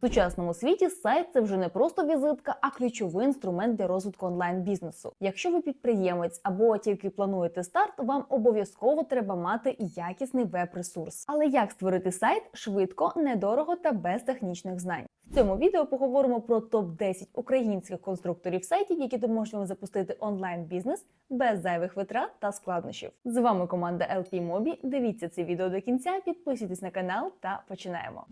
В сучасному світі сайт це вже не просто візитка, а ключовий інструмент для розвитку онлайн-бізнесу. Якщо ви підприємець або тільки плануєте старт, вам обов'язково треба мати якісний веб-ресурс. Але як створити сайт швидко, недорого та без технічних знань? В цьому відео поговоримо про топ 10 українських конструкторів сайтів, які допоможуть запустити онлайн-бізнес без зайвих витрат та складнощів. З вами команда LP Mobi. Дивіться це відео до кінця, підписуйтесь на канал та починаємо.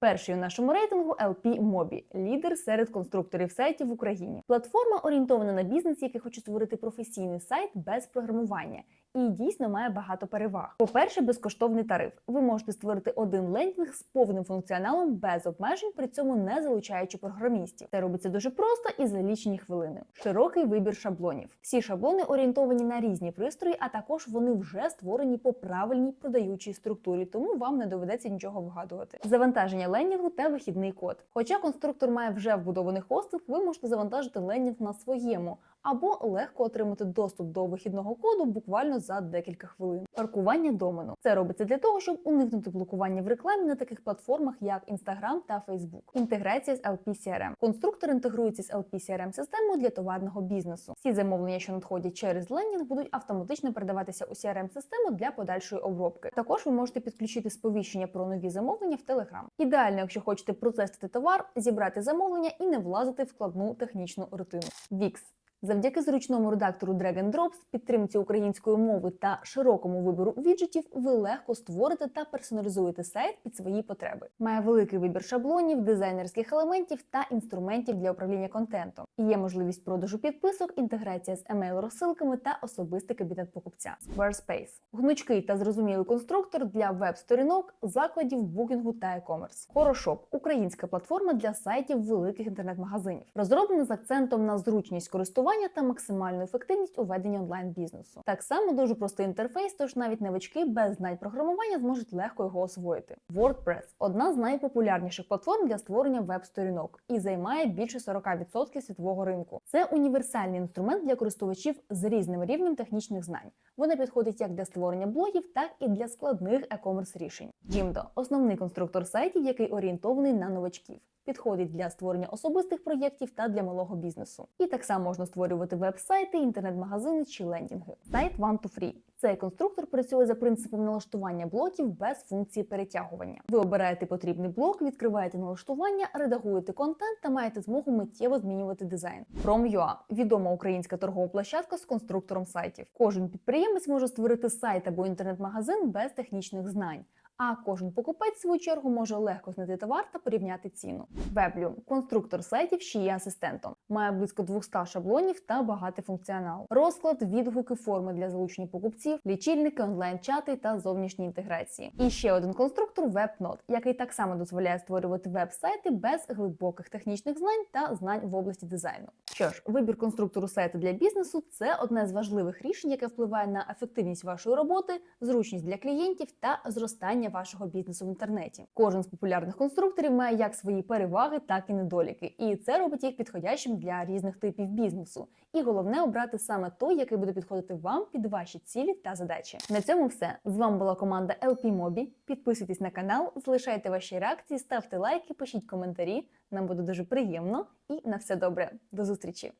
Перший у нашому рейтингу LP Mobi – лідер серед конструкторів сайтів в Україні. Платформа орієнтована на бізнес, який хоче створити професійний сайт без програмування. І дійсно має багато переваг. По-перше, безкоштовний тариф. Ви можете створити один лендінг з повним функціоналом без обмежень, при цьому не залучаючи програмістів. Це робиться дуже просто і за лічені хвилини. Широкий вибір шаблонів. Всі шаблони орієнтовані на різні пристрої, а також вони вже створені по правильній продаючій структурі, тому вам не доведеться нічого вгадувати. Завантаження лендінгу та вихідний код. Хоча конструктор має вже вбудований хостинг, ви можете завантажити лендінг на своєму або легко отримати доступ до вихідного коду буквально за декілька хвилин. Паркування домену це робиться для того, щоб уникнути блокування в рекламі на таких платформах, як Instagram та Facebook. Інтеграція з LP CRM. Конструктор інтегрується з LP CRM системою для товарного бізнесу. Всі замовлення, що надходять через лендінг, будуть автоматично передаватися у crm систему для подальшої обробки. Також ви можете підключити сповіщення про нові замовлення в Telegram. Ідеально, якщо хочете процесити товар, зібрати замовлення і не влазити в складну технічну рутину. Wix Завдяки зручному редактору Drag and Drops, підтримці української мови та широкому вибору віджитів, ви легко створите та персоналізуєте сайт під свої потреби. Має великий вибір шаблонів, дизайнерських елементів та інструментів для управління контентом. Є можливість продажу підписок, інтеграція з емейл-розсилками та особистий кабінет покупця. Squarespace – гнучкий та зрозумілий конструктор для веб-сторінок, закладів, букінгу та e-commerce. Хорошоп – українська платформа для сайтів великих інтернет-магазинів, розроблена з акцентом на зручність користування та максимальну ефективність у веденні онлайн-бізнесу. Так само дуже простий інтерфейс, тож навіть новички без знань програмування зможуть легко його освоїти. WordPress одна з найпопулярніших платформ для створення веб-сторінок і займає більше 40% світового ринку. Це універсальний інструмент для користувачів з різним рівнем технічних знань. Вона підходить як для створення блогів, так і для складних e-commerce рішень. Jimdo – основний конструктор сайтів, який орієнтований на новачків. Підходить для створення особистих проєктів та для малого бізнесу. І так само можна створювати веб-сайти, інтернет-магазини чи лендінги. Сайт One2Free. Цей конструктор працює за принципом налаштування блоків без функції перетягування. Ви обираєте потрібний блок, відкриваєте налаштування, редагуєте контент та маєте змогу миттєво змінювати дизайн. Prom.ua – відома українська торгова площадка з конструктором сайтів. Кожен підприємець може створити сайт або інтернет-магазин без технічних знань. А кожен покупець, в свою чергу, може легко знайти товар та порівняти ціну. Weblum – конструктор сайтів, що є асистентом, має близько 200 шаблонів та багатий функціонал. Розклад, відгуки, форми для залучення покупців, лічильники, онлайн-чати та зовнішні інтеграції. І ще один конструктор WebNode, який так само дозволяє створювати веб-сайти без глибоких технічних знань та знань в області дизайну. Що ж, вибір конструктору сайту для бізнесу це одне з важливих рішень, яке впливає на ефективність вашої роботи, зручність для клієнтів та зростання вашого бізнесу в інтернеті. Кожен з популярних конструкторів має як свої переваги, так і недоліки, і це робить їх підходящим для різних типів бізнесу. І головне обрати саме той, який буде підходити вам під ваші цілі та задачі. На цьому все з вами була команда LP Mobi. Підписуйтесь на канал, залишайте ваші реакції, ставте лайки, пишіть коментарі. Нам буде дуже приємно і на все добре. До зустрічі!